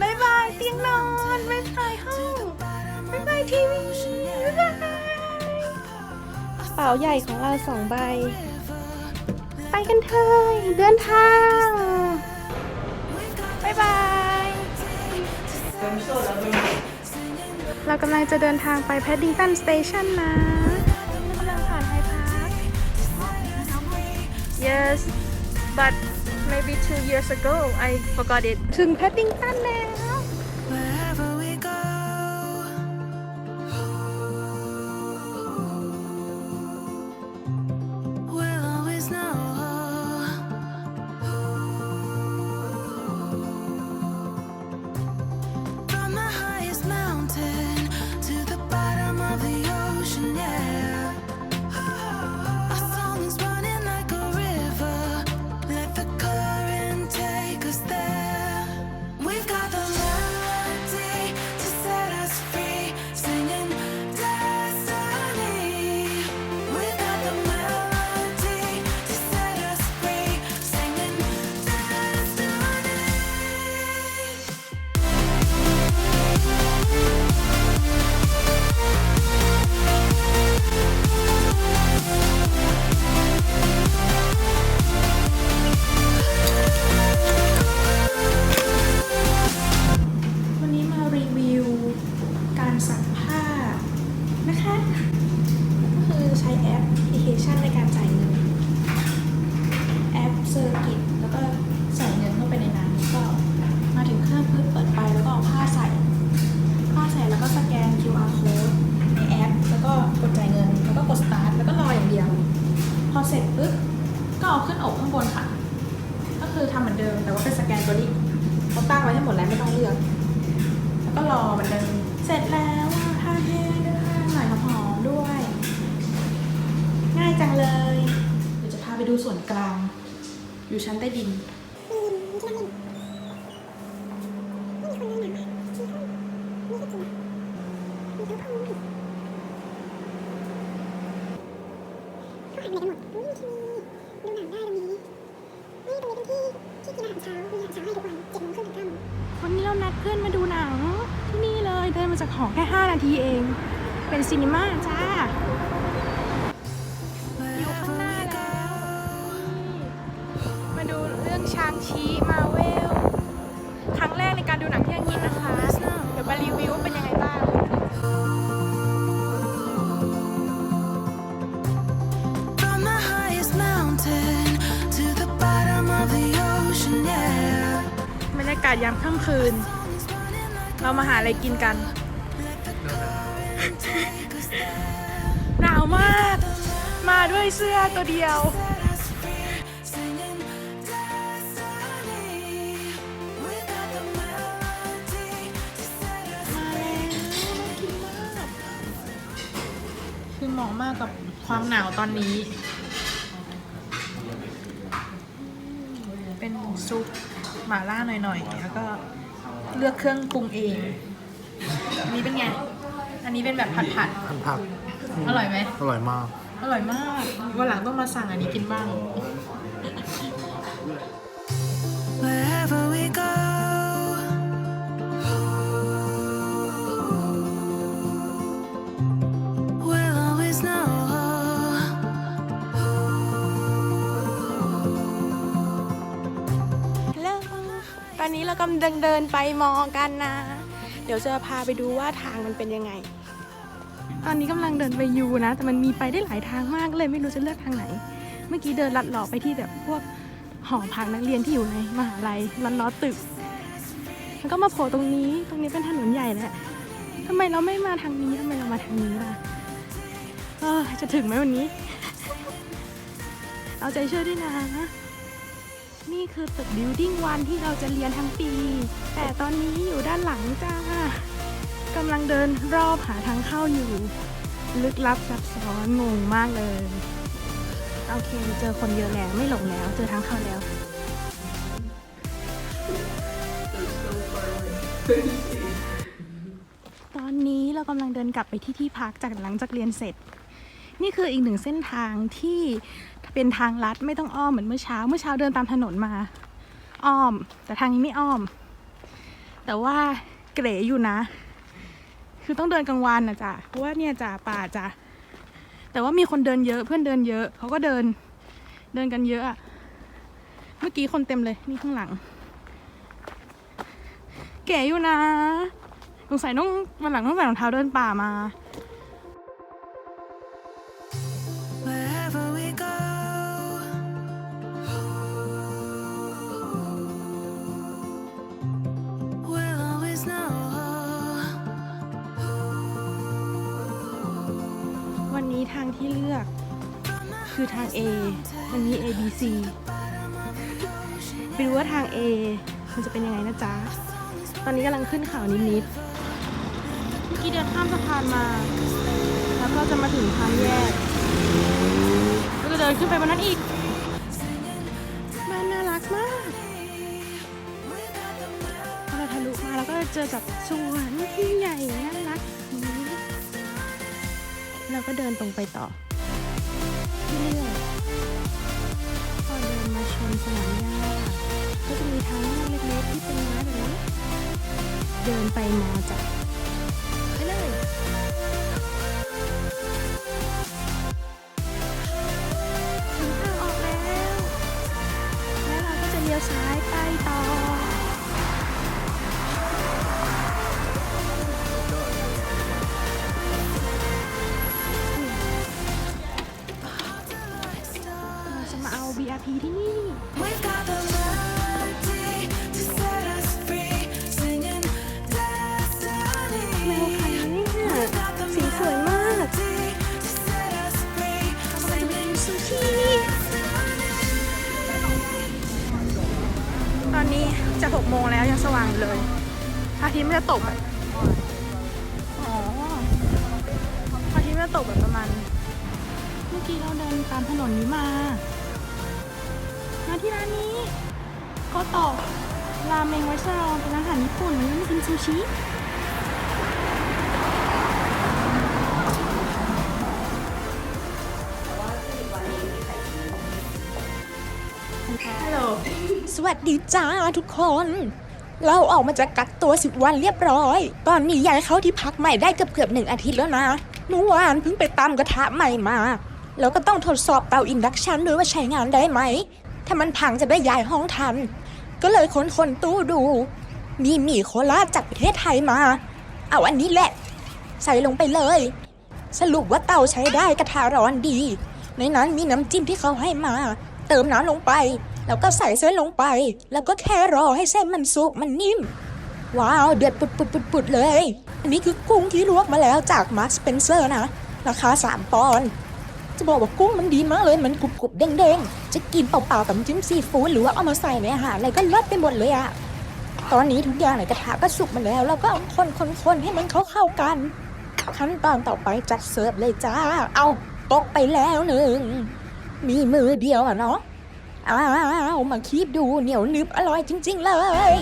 บายบายเตียงนอนบายบายห้องบายบายทีวีบายกระเป๋าใหญ่ของเราสองใบ ไปกันเถอะเดินทางบายบายเรากำลังจะเดินทางไปแพดดิงตันสเตชันนะกำลังผ่านไฮพาร์ค yes but maybe two years ago I forgot it ถึงแพดดิงตันแล้ว คือทำเหมือนเดิม แต่ว่าเป็นสแกนตัวนี้เขาตั้งไว้ให้หมดแล้วไม่ต้องเลือก แล้วก็รอเหมือนเดิมเสร็จแล้วอะทาแห้งด้วยค่ะหน่อยหอมด้วย ง่ายจังเลยเดี๋ยวจะพาไปดูส่วนกลาง อยู่ชั้นใต้ดินเขาหายไปไหนกันหมดดูทีวี นนี้เรานัดเพื่อนมาดูหนังที่นี่เลยเดินมาจากหอแค่ 5 นาทีเอง เป็นซีนีมาจ้าอยู่ข้างหน้าแล้วมาดูเรื่องชางชีมาเวล ครั้งแรกในการดูหนังที่อังกฤษนะคะ เดี๋ยวมารีวิวว่าเป็นยังไงบ้าง From the highest mountain to the bottom of the ocean, yeah. บรรยากาศยามค่ำ คืน เรามาหาอะไรกินกัน Take us there. หนาวมาก มาด้วยเสื้อตัวเดียว Set us free, singing destiny. We got the melody to set us มาแล้วน่ากินมากคือเหมาะมากกับความหนาวตอนนี้ เป็นซุปหม่าล่าหน่อยๆ แล้วก็ เลือกเครื่องปรุงเอง อันนี้เป็นไง อันนี้เป็นแบบผัดผัดผักๆอร่อยไหม อร่อยมาก อร่อยมากวันหลังต้องมาสั่งอันนี้กินบ้าง Wherever อนนี้เรากำลังเดินไปมอกันนะ เดี๋ยวจะพาไปดูว่าทางมันเป็นยังไง ตอนนี้กำลังเดินไปยูนะ แต่มันมีไปได้หลายทางมากเลยไม่รู้จะเลือกทางไหน เมื่อกี้เดินลัดเลาะไปที่แบบพวกหอพักนักเรียนที่อยู่ในมหาลัยลัดลาะตึกแล้วก็มาโผล่ตรงนี้ ตรงนี้เป็นถนนใหญ่แหละทำไมเราไม่มาทางนี้ทำไมเรามาทางนี้ล่ะเออจะถึงไหมวันนี้ เอาใจช่วยด้วยนะ นี่คือตึก Building วันที่เราจะเรียนทั้งปี แต่ตอนนี้อยู่ด้านหลังจ้ากำลังเดินรอบหาทางเข้าอยู่ ลึกลับซับซ้อนงงมากเลย โอเคเจอคนเยอะแล้วไม่หลงแล้วเจอทางเข้าแล้ว ตอนนี้เรากำลังเดินกลับไปที่ที่พักจากหลังจากเรียนเสร็จ นี่คืออีกหนึ่งเส้นทางที่เป็นทางลัดไม่ต้องอ้อมเหมือนเมื่อเช้า เมื่อเช้าเดินตามถนนมา อ้อม แต่ทางนี้ไม่อ้อม แต่ว่าเก๋อยู่นะ คือต้องเดินกลางวันนะจ๊ะเพราะว่าเนี่ยจ้ะป่าจ้ะแต่ว่ามีคนเดินเยอะเพื่อนเดินเยอะเขาก็เดินเดินกันเยอะอะเมื่อกี้คนเต็มเลยนี่ข้างหลัง เก๋อยู่นะสงสัยต้องวันหลังต้องใส่รองเท้าเดินป่ามา ที่เลือก คือทาง A มันมี A B C ไปดูว่าทาง A มันจะเป็นยังไงนะจ๊ะ ตอนนี้กำลังขึ้นเขานิดๆเมื่อกี้เดินข้ามสะพานมา แล้วก็จะมาถึงทางแยกแล้วก็เดินขึ้นไปบนนั้นอีกบ้านน่ารักมากพอเราทะลุมาแล้วก็เจอกับสวนที่ใหญ่น่ารัก เราก็เดินตรงไปต่อเรื่อยๆพอเดินมาชนสนามหญ้าก็จะมีทางเล็กๆที่เป็นไม้แบบนี้เดินไปมอจ้ะไปเลยถึงทางออกแล้ว แล้วเราก็จะเลี้ยวซ้ายไปต่อ อาทิตย์ไม่จะตกอะอ๋อพระอาทิตย์ไม่จะตกแบบประมาณ เมื่อกี้เราเดินตามถนนนี้มา มาที่ร้านนี้โกโตะราเมงไวซารองเป็นอาหารญี่ปุ่นวันนี้มากินซูชิฮัลโหล สวัสดีจ้าทุกคน เราออกมาจากกักตัวสิบวันเรียบร้อย ตอนนี้ยายเข้าที่พักใหม่ได้เกือบเกือบๆหนึ่งอาทิตย์แล้วนะเมื่อวานเพิ่งไปตำกระทะใหม่มา แล้วก็ต้องทดสอบเตาอินดักชันด้วยว่าใช้งานได้ไหม ถ้ามันพังจะได้ย้ายห้องทัน ก็เลยค้นคนตู้ดู มีหมี่โคราชจากประเทศไทยมา เอาอันนี้แหละ ใส่ลงไปเลย สรุปว่าเตาใช้ได้กระทะร้อนดี ในนั้นมีน้ำจิ้มที่เขาให้มา เติมน้ำลงไป แล้วก็ใส่เส้นลงไป แล้วก็แค่รอให้เส้นมันสุกมันนิ่ม ว้าวเดือดปุดปุดปุดปุดเลย อันนี้คือกุ้งที่ลวกมาแล้วจากมาร์คสเปนเซอร์นะ ราคา 3 ปอนด์จะบอกว่ากุ้งมันดีมากเลย มันกรุบกรุบเด้งเด้งจะกินเปล่าๆกับจิ้มซีฟู้ดหรือว่าเอามาใส่ในอาหารอะไรก็เลิศไปหมดเลยอะตอนนี้ทุกอย่างในกระทะก็สุกมาแล้ว แล้วก็คนคนคนให้มันเข้าๆกัน ขั้นตอนต่อไปจัดเสิร์ฟเลยจ้า เอาตกไปแล้วหนึ่งมีมือเดียวอะเนาะ อ้าวมาคีบดูเหนียวนึบอร่อยจริง ๆ เลย